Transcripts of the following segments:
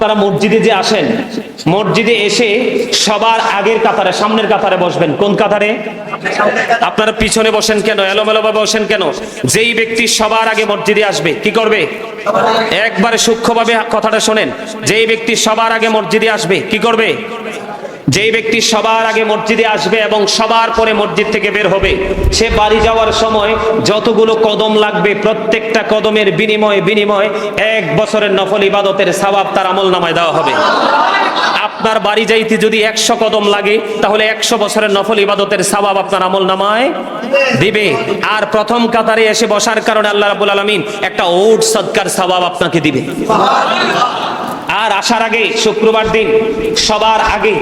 আপনারা মসজিদে যে আসেন, মসজিদে এসে সবার আগের কাতারে, সামনের কাতারে বসবেন। কোন কাতারে? আপনারা পিছনে বসেন কেন? এলোমেলো ভাবে বসেন কেন? যেই ব্যক্তি সবার আগে মসজিদে আসবে, কি করবে? একবারে সূক্ষ্মভাবে কথাটা শোনেন। যেই ব্যক্তি সবার আগে মসজিদে আসবে, কি করবে? যেই ব্যক্তি সবার আগে মসজিদে আসবে এবং সবার পরে মসজিদ থেকে বের হবে, সে বাড়ি যাওয়ার সময় যতগুলো কদম লাগবে, প্রত্যেকটা কদমের বিনিময়ে বিনিময় এক বছরের নফল ইবাদতের সওয়াব তার আমল নামায় দেওয়া হবে। আপনার বাড়ি যাইতে যদি একশো কদম লাগে, তাহলে একশো বছরের নফল ইবাদতের সওয়াব আপনার আমল নামায় দিবে। আর প্রথম কাতারে এসে বসার কারণে আল্লাহ রাবুল আলমিন একটা ওট সৎকার সওয়াব আপনাকে দিবে। আসার আগে শুক্রবার দিন সবার আগে,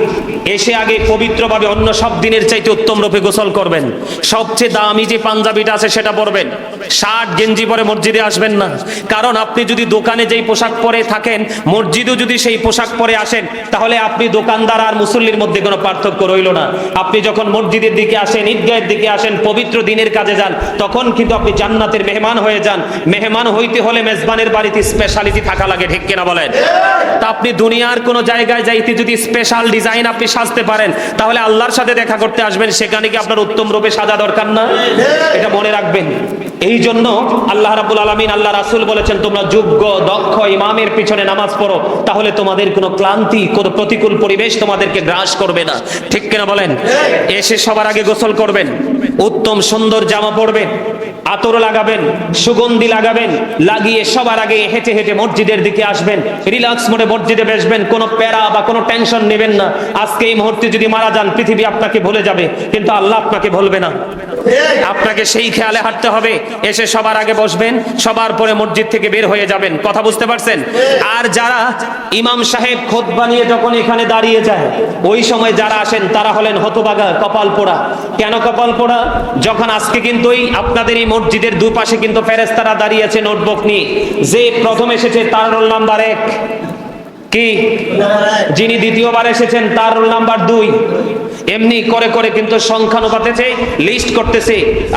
এসে আগে পবিত্রভাবে অন্য সব দিনের চাইতে উত্তম রূপে গোসল করবেন। সবচেয়ে দামি যে পাঞ্জাবিটা আছে সেটা পরবেন। শার্ট গেঞ্জি পরে মসজিদে আসবেন না। কারণ আপনি যদি দোকানে যেই পোশাক পরে থাকেন, মসজিদেও যদি সেই পোশাক পরে আসেন, তাহলে আপনি দোকানদার আর মুসল্লির মধ্যে কোনো পার্থক্য রইল না। আপনি যখন মসজিদের দিকে আসেন, ঈদগাহের দিকে আসেন, পবিত্র দিনের কাজে যান, তখন কিন্তু আপনি জান্নাতের মেহমান হয়ে যান। মেহমান হইতে হলে মেজবানের বাড়িতে স্পেশালিটি থাকা লাগে, ঠিক কিনা বলেন? আপনি দুনিয়ার কোন জায়গায় যাইতে যদি স্পেশাল ডিজাইন আপনি সাজতে পারেন তাহলে আল্লাহর সাথে দেখা করতে আসবেন সেখানে কি আপনার উত্তম রূপে সাজা দরকার না? এটা মনে রাখবেন। এই জন্য আল্লাহ রাবুল আলমিন আল্লাহ রাসুল বলেছেন তোমরা যোগ্য দক্ষ ইমামের পিছনে নামাজ পড়ো তাহলে তোমাদের কোনো ক্লান্তি কোনো প্রতিকূল পরিবেশ তোমাদেরকে গ্রাস করবে না। ঠিক কিনা বলেন? এসে সবার আগে গোসল করবেন উত্তম সুন্দর জামা পরবেন আতর লাগাবেন, সুগন্ধি লাগাবেন, লাগিয়ে সবার আগে হেঁটে হেঁটে মসজিদের দিকে আসবেন, রিল্যাক্স মোডে মসজিদে বসবেন, কোনো প্যারা বা কোনো টেনশন নেবেন না। আজকে এই মুহূর্তে যদি মারা যান, পৃথিবী আপনাকে ভুলে যাবে, কিন্তু আল্লাহ আপনাকে ভুলবে না। আপনাকে সেই খেয়ালে হাঁটতে হবে, এসে সবার আগে বসবেন, সবার পরে মসজিদ থেকে বের হয়ে যাবেন। কথা বুঝতে পারছেন? আর যারা ইমাম সাহেব খোদ বানিয়ে যখন এখানে দাঁড়িয়ে যায়, ওই সময় যারা আসেন, তারা হলেন হতবাগা কপাল পোড়া কেন কপাল পোড়া যখন আজকে কিন্তু আপনাদের এই মসজিদের দুপাশে কিন্তু ফেরেস্তারা দাঁড়িয়েছে নোটবুক নিয়ে। যে প্রথম এসেছে তার রোল নাম্বার এক। কি? যিনি দ্বিতীয়বার এসেছেন তার রোল নাম্বার দুই। এমনি করে করে কিন্তু সংখ্যানুপাতেছে লিস্ট করতেছে,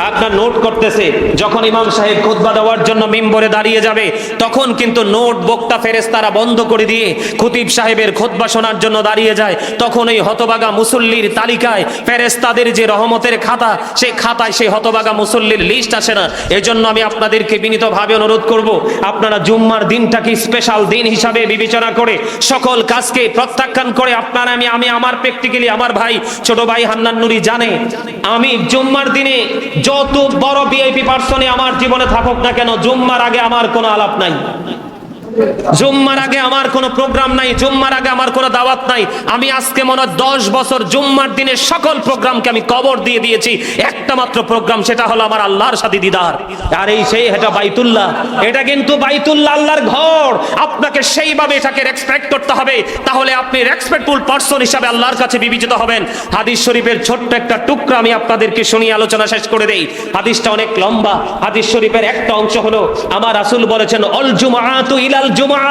আপনার নোট করতেছে, যখন ইমাম সাহেব খুতবা দেওয়ার জন্য মিম্বরে দাঁড়িয়ে যাবে, তখন কিন্তু নোট বক্তা ফেরেস্তারা বন্ধ করে দিয়ে খতিব সাহেবের খোদবা শোনার জন্য দাঁড়িয়ে যায়। তখন এই হতবাগা মুসল্লির তালিকায় ফেরেস্তাদের যে রহমতের খাতা সেই খাতায় সেই হতবাগা মুসল্লির লিস্ট আসে না। এজন্য আমি আপনাদেরকে বিনীতভাবে অনুরোধ করব, আপনারা জুম্মার দিনটাকে স্পেশাল দিন হিসাবে বিবেচনা করে সকল কাজকে প্রত্যাখ্যান করে আপনারা আমি আমি, আমার প্র্যাকটিক্যালি আমার ভাই ছোট ভাই হান্নান নুরি জানে, আমি জুম্মার দিনে যত বড় ভিআইপি পার্সনে আমার জীবনে থাকুক না কেন, জুম্মার আগে আমার কোনো আলাপ নাই। জুম্মার আগে আমার কোনো প্রোগ্রাম নাই, জুম্মার আগে আমার কোনো দাওয়াত নাই। আমি আজকে মনে হয় দশ বছর জুম্মার দিনের সকল প্রোগ্রামকে আমি কবর দিয়ে দিয়েছি। একটা মাত্র প্রোগ্রাম, সেটা হলো আমার আল্লাহর সাথে দিদার। আর এই সেই, এটা বাইতুল্লাহ। এটা কিন্তু বাইতুল্লাহ আল্লাহর ঘর। আপনাকে সেইভাবে এটাকে রেসপেক্ট করতে হবে। তাহলে আপনি রেসপেক্টফুল পার্সন হিসাবে আল্লাহর কাছে বিবেচিত হবেন। হাদিস শরীফের ছোট্ট একটা টুকরা আমি আপনাদেরকে শুনিয়ে আলোচনা শেষ করে দেই। হাদিসটা অনেক লম্বা। হাদিস শরীফের একটা অংশ হলো, আমার রাসূল বলেছেন, অল জুমাআতু ইলাল জুমআ।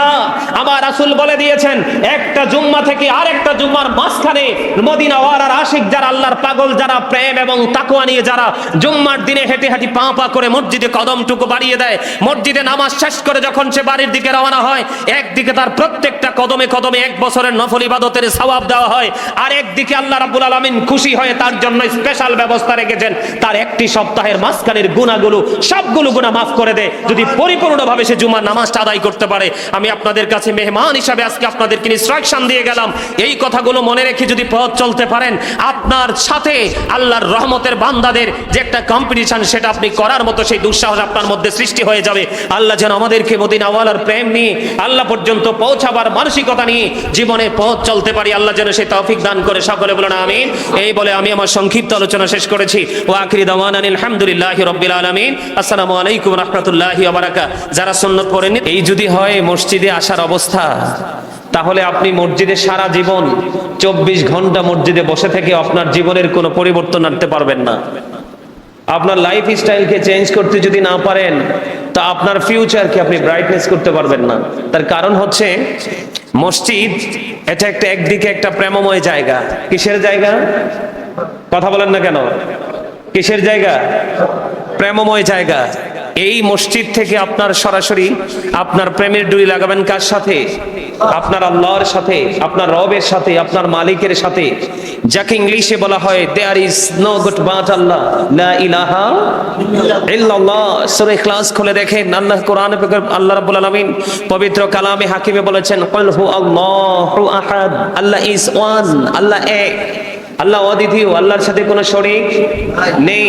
আমার রাসূল বলে দিয়েছেন, একটা জুম্মা থেকে আরেকটা জুম্মার মাঝখানে মদিনা ওয়ারার আশিক যারা, আল্লাহর পাগল যারা, প্রেম এবং তাকওয়া নিয়ে যারা জুম্মার দিনে হেঁটে হেঁটে পা পা করে মসজিদে কদমটুকু বাড়িয়ে দেয়, মসজিদে নামাজ শেষ করে যখন সে বাড়ির দিকে রওনা হয়, একদিকে তার প্রত্যেকটা কদমে কদমে এক বছরের নফল ইবাদতের সওয়াব দেওয়া হয়, আর একদিকে আল্লাহ রাব্বুল আলামিন খুশি হয়ে তার জন্য স্পেশাল ব্যবস্থা রেখেছেন, তার একটি সপ্তাহের মাঝখানের গুণাগুলো সবগুলো গুণা মাফ করে দেয়, যদি পরিপূর্ণভাবে সে জুমার নামাজটা আদায় করতে পারে। আমি আপনাদের কাছে মেহমান হিসাবে আজকে আপনাদেরকে ইনস্ট্রাকশন দিয়ে গেলাম। এই কথাগুলো মনে রেখে যদি পথ চলতে পারেন, আপনার সাথে আল্লাহর রহমতের বান্দাদের যে একটা কম্পিটিশন সেটা আপনি করার মতো সেই দুঃসাহস আপনার মধ্যে সৃষ্টি হয়ে যাবে। আল্লাহ যেন আমাদেরকে মদিনাওয়ালার প্রেম নিয়ে আল্লাহ পর্যন্ত পৌঁছাবার মানসিকতা নিয়ে জীবনে পথ চলতে পারি। আল্লাহ যেন সেই তৌফিক দান করে। সকলে বলেন আমিন। এই বলে আমি আমার সংক্ষিপ্ত আলোচনা শেষ করেছি। ও আখিরি দাওয়ান আলহামদুলিল্লাহ রব্বিল আলামিন। আসসালামু আলাইকুম রাহমাতুল্লাহি বারাকাতুহু। যারা সুন্নত পড়েন এই যদি হয় মসজিদে আসার অবস্থা। তাহলে আপনি মসজিদে সারা জীবন চব্বিশ ঘণ্টা মসজিদে বসে থেকে আপনার জীবনের কোনো পরিবর্তন আনতে পারবেন না। আপনার লাইফ স্টাইলকে চেঞ্জ করতে যদি না পারেন, তা আপনার ফিউচারকে আপনি ব্রাইটনেস করতে পারবেন না। তার কারণ হচ্ছে, মসজিদ এটা একটা একদিকে একটা প্রেমময় জায়গা। কিসের জায়গা? কথা বলেন না কেন? কিসের জায়গা? প্রেমময় জায়গা। এই মসজিদ থেকে আপনার সরাসরি আপনার প্রেমের ডুরি লাগাবেন কার সাথে? আপনার আল্লাহর সাথে, আপনার রবের সাথে, আপনার মালিকের সাথে। যাকে ইংলিশে বলা হয় there is no god but আল্লাহ লা ইলাহা ইল্লাল্লাহ। সূরা ইখলাস খুলে দেখেন, আল্লাহ কোরআনে আল্লাহ রাব্বুল আলামিন পবিত্র কালামে হাকিমে বলেছেন কুল হু আল্লাহু আহাদ আল্লাহ ইজ ওয়ান আল্লাহ এক। আল্লাহ অদ্বিতীয় আল্লাহর সাথে কোনো শরিক নেই।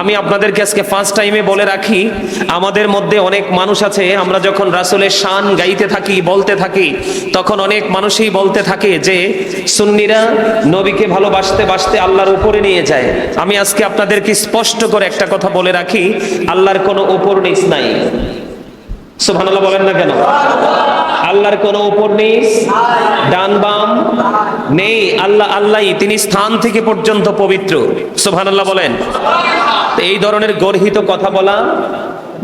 আমি আপনাদেরকে আজকে ফার্স্ট টাইমে বলে রাখি, আমাদের মধ্যে অনেক মানুষ আছে, আমরা যখন রাসূলের শান গাইতে থাকি, বলতে থাকি, তখন অনেক মানুষই বলতে থাকে যে, সুন্নিরা নবীকে ভালোবাসতে বাসতে আল্লাহর উপরে নিয়ে যায়। আমি আজকে আপনাদেরকে স্পষ্ট করে একটা কথা বলে রাখি, আল্লাহর কোনো উপর নিচ নাই। সুবহানাল্লাহ বলেন না কেন? আল্লাহর কোনো উপর নিচ ডান বাম নেই, আল্লাহ আল্লাহই তিনি স্থান থেকে পর্যন্ত পবিত্র। সুবহানাল্লাহ বলেন। তো এই ধরনের গর্হিত কথা বলা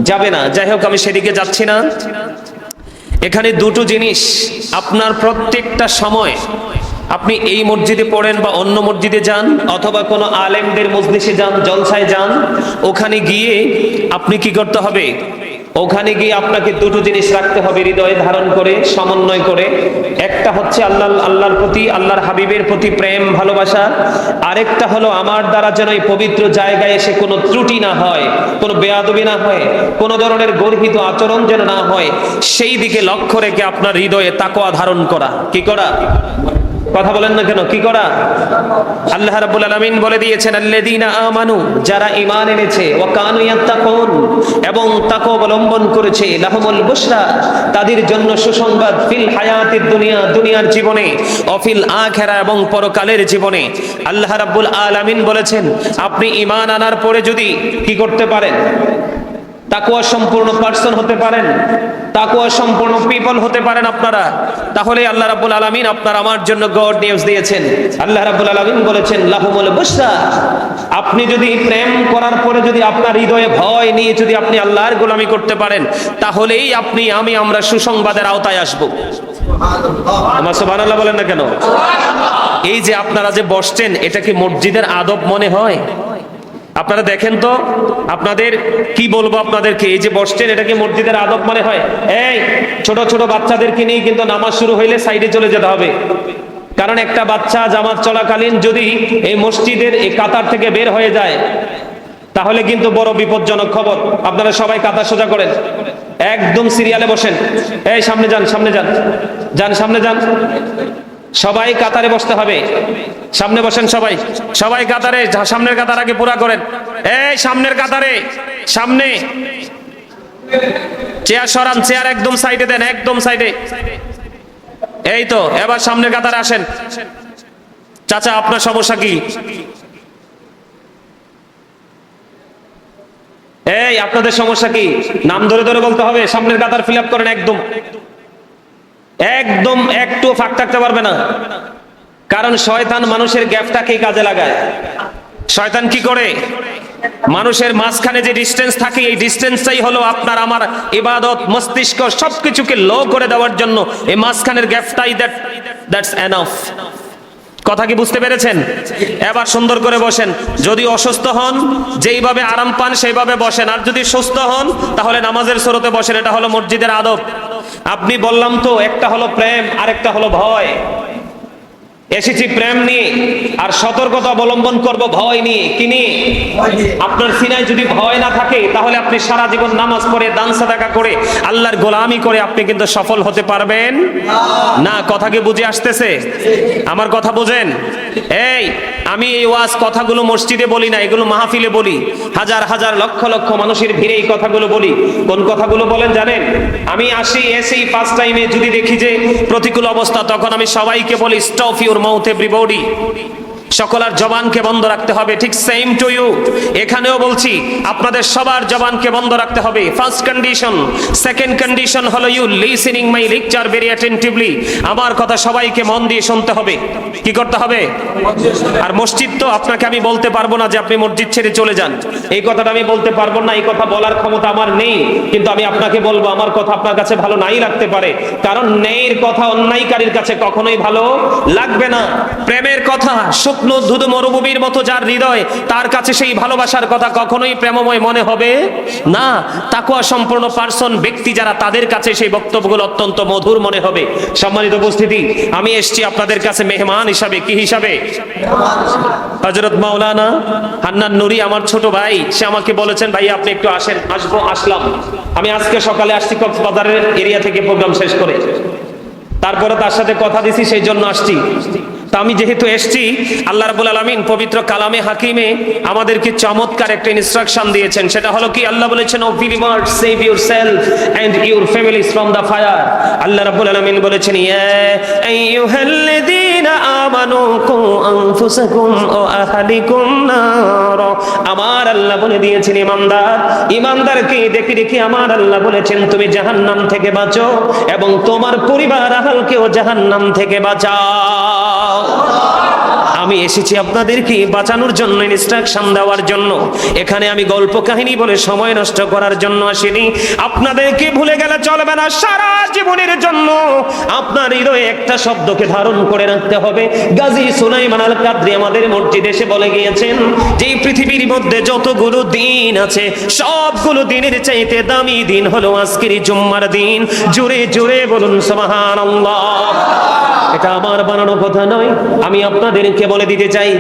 যাবে না। যাই হোক, আমি সেদিকে যাচ্ছি না। এখানে দুটো জিনিস। আপনার প্রত্যেকটা সময় আপনি এই মসজিদে পড়েন বা অন্য মসজিদে যান, অথবা কোনো আলেমদের মজলিসে যান, জলসায় যান, ওখানে গিয়ে আপনি কি করতে হবে? ওখানে গিয়ে আপনাকে দুটো জিনিস রাখতে হবে হৃদয়ে ধারণ করে, সমন্বয় করে। একটা হচ্ছে আল্লাহ, আল্লাহর প্রতি, আল্লাহর হাবিবের প্রতি প্রেম, ভালোবাসা। আরেকটা হলো আমার দ্বারা যেন এই পবিত্র জায়গায় এসে কোনো ত্রুটি না হয়, কোনো বেয়াদবি না হয়, কোনো ধরনের গর্হিত আচরণ যেন না হয়, সেই দিকে লক্ষ্য রেখে আপনার হৃদয়ে তাকোয়া ধারণ করা। কি করা? কথা বলেন না কেন? কি করা? আল্লাহ রাব্বুল আলামিন বলে দিয়েছেন, আল্লাযীনা আমানু, যারা ঈমান এনেছে, ওয়া কানু ইয়াত্তাকুন, এবং তাকওয়া অবলম্বন করেছে, লাহুমুল বুশরা, তাদের জন্য সুসংবাদ, ফিল হায়াতিদ দুনিয়া, দুনিয়ার জীবনে অফিল আখিরা, এবং পরকালের জীবনে। আল্লাহ রাব্বুল আলামিন বলেছেন, আপনি ঈমান আনার পরে যদি কি করতে পারেন? তাকুয়া সম্পূর্ণ পার্সন হতে পারেন। তাকুয়া সম্পূর্ণ পিপল হতে পারেন আপনারা। তাহলে আল্লাহ রাব্বুল আলামিন আপনার আমার জন্য গড নিউজ দিয়েছেন। আল্লাহ রাব্বুল আলামিন বলেছেন লাহুমুল বুশরা। আপনি যদি প্রেম করার পরে যদি আপনার হৃদয়ে ভয় নিয়ে যদি আপনি আল্লাহর গোলামি করতে পারেন তাহলেই আপনি আমি আমরা সুসংবাদের আওতায় আসব। আমার সুবহানাল্লাহ বলেন না কেন? এই যে আপনারা যে বসছেন এটা কি মসজিদের আদব মনে হয়? আপনারা দেখেন তো, আপনাদের কি বলব আপনাদেরকে? এই যে বসছেন, এটা কি মসজিদের আদব মনে হয়? এই, ছোট ছোট বাচ্চাদেরকে নিয়ে কিন্তু নামাজ শুরু হইলে সাইডে চলে যেতে হবে। কারণ একটা বাচ্চা জামাত চলাকালীন যদি এই মসজিদের এই কাতার থেকে বের হয়ে যায়, তাহলে কিন্তু বড় বিপজ্জনক খবর। আপনারা সবাই কাতার সোজা করেন। একদম সিরিয়ালে বসেন। এই, সামনে যান সামনে যান। যান, সামনে যান। সবাই কাতারে বসতে হবে। সামনে বসেন সবাই। সবাই কাতারে সামনের কাতার আগে পুরা করেন। এই সামনের কাতারে, সামনে। চেয়ার সরান, চেয়ার একদম সাইডে দেন, একদম সাইডে। এই তো, এবার সামনের কাতারে আসেন। চাচা, আপনার সমস্যা কি? এই, আপনাদের সমস্যা কি? নাম ধরে ধরে বলতে হবে, সামনের কাতার ফিল করেন একদম। একদম একটু ফাঁক থাকতে পারবে না। কারণ শয়তান মানুষের গ্যাপটাকে কাজে লাগায়। শয়তান কি করে? মানুষের মাঝখানে যে ডিস্টেন্স থাকে, এই ডিস্টেন্সটাই হলো আপনার আমার ইবাদত, মস্তিষ্ক সবকিছুকে লো করে দেওয়ার জন্য। এই মাঝখানের গ্যাপটাই দ্যাট দ্যাটস এনাফ কথা কি বুঝতে পেরেছেন? এবার সুন্দর করে বসেন। যদি অসুস্থ হন, যেইভাবে আরাম পান, সেইভাবে বসেন। আর যদি সুস্থ হন, তাহলে নামাজের স্রোতে বসেন। এটা হলো মসজিদের আদব। আপনি বললাম তো, একটা হলো প্রেম আর একটা হলো ভয়। এসেছি প্রেম নিয়ে আর সতর্কতা অবলম্বন করব ভয় নিয়ে। কি নিয়ে? আপনার সিনায় যদি ভয় না থাকে, তাহলে আপনি সারা জীবন নামাজ পড়ে, দান সাদাকা করে, আল্লাহর গোলামি করে আপনি কিন্তু সফল হতে পারবেন। না, কথা কি বুঝে আসতেছে? আমার কথা বুঝেন? এই, আমি এই ওয়াজ কথাগুলো মসজিদে বলি না, এগুলো মাহফিলে বলি। হাজার হাজার লক্ষ লক্ষ মানুষের ভিড়ে এই কথাগুলো বলি। কোন কথাগুলো বলেন জানেন? আমি আসি, এসেই ফার্স্ট টাইমে যদি দেখি যে প্রতিকূল অবস্থা, তখন আমি সবাইকে বলি স্টপ ইউর মাউথ এভরিবডি সকলার জবানকে বন্ধ রাখতে হবে, ঠিক সেম টু ইউ এখানেও বলছি, আপনাদের সবার জবানকে বন্ধ রাখতে হবে। ফার্স্ট কন্ডিশন সেকেন্ড কন্ডিশন হলো you listening my lecture very attentively আমার কথা সবাইকে মন দিয়ে শুনতে হবে। কি করতে হবে? আর মসজিদ তো আপনাকে আমি বলতে পারব না যে আপনি মসজিদ ছেড়ে চলে যান। এই কথাটা আমি বলতে পারব না, এই কথা বলার ক্ষমতা আমার নেই। কিন্তু আমি আপনাকে বলব, আমার কথা আপনার কাছে ভালো নাই লাগতে পারে। কারণ ন্যায়ের কথা অন্যায়কারীর কাছে কখনোই ভালো লাগবে না। প্রেমের কথা শুকনো শুকনো মরুভূমির মতো যার হৃদয়, তার কাছে সেই ভালোবাসার কথা কখনোই প্রেমময় মনে হবে? না, তাকুয়া সম্পূর্ণ পার্সন ব্যক্তি যারা তাদের কাছে সেই বক্তব্যগুলো অত্যন্ত মধুর মনে হবে। সম্মানিত উপস্থিতি, আমি এসেছি আপনাদের কাছে মেহমান হিসাবে। কি হিসাবে? হজরত মাওলানা হান্নান নুরি, আমার ছোট ভাই, সে আমাকে বলেছেন ভাই আপনি একটু আসেন, আসব, আসলাম। আমি আজকে সকালে আসছি কক্সবাজারের এরিয়া থেকে প্রোগ্রাম শেষ করে। তারপরে তার সাথে কথা দিছি, সেই জন্য আসছি। তা আমি যেহেতু এসছি, আল্লাহ রাবুল আলমিন পবিত্র কালামে হাকিমে আমাদেরকে চমৎকার একটা ইনস্ট্রাকশন দিয়েছেন। সেটা হলো কি? আল্লাহ বলেছেন O believer save your self and your families from the fire আল্লাহ রাবুল আলমিন বলেছেন, ইয়া আমার আল্লাহ বলে দিয়েছেন, ইমানদার। ইমানদারকে দেখে দেখে, আমার আল্লাহ বলেছেন, তুমি জাহান্নাম থেকে বাঁচো এবং তোমার পরিবার আহালকেও জাহান্নাম থেকে বাঁচাও। আমি এসেছি আপনাদেরকে বাঁচানোর জন্য ইনস্ট্রাকশন দেওয়ার জন্য। এখানে আমি গল্প কাহিনী বলে সময় নষ্ট করার জন্য আসিনি। আপনাদেরকে ভুলে গেলে চলবে না, সারা জীবনের জন্য আপনার হৃদয়ে একটা শব্দকে ধারণ করে রাখতে হবে। গাজী সুলাইমান আল কাদরি আমাদের মসজিদে এসে বলে গিয়েছেন, যে পৃথিবীর মধ্যে যতগুলো দিন আছে, সবগুলো দিনের চাইতে দামি দিন হলো আজকের জুম্মার দিন। জোরে জোরে বলুন, সুবহানাল্লাহ। এটা আমার বানানো কথা নয়। আমি আপনাদেরকে বলে দিতে চাই।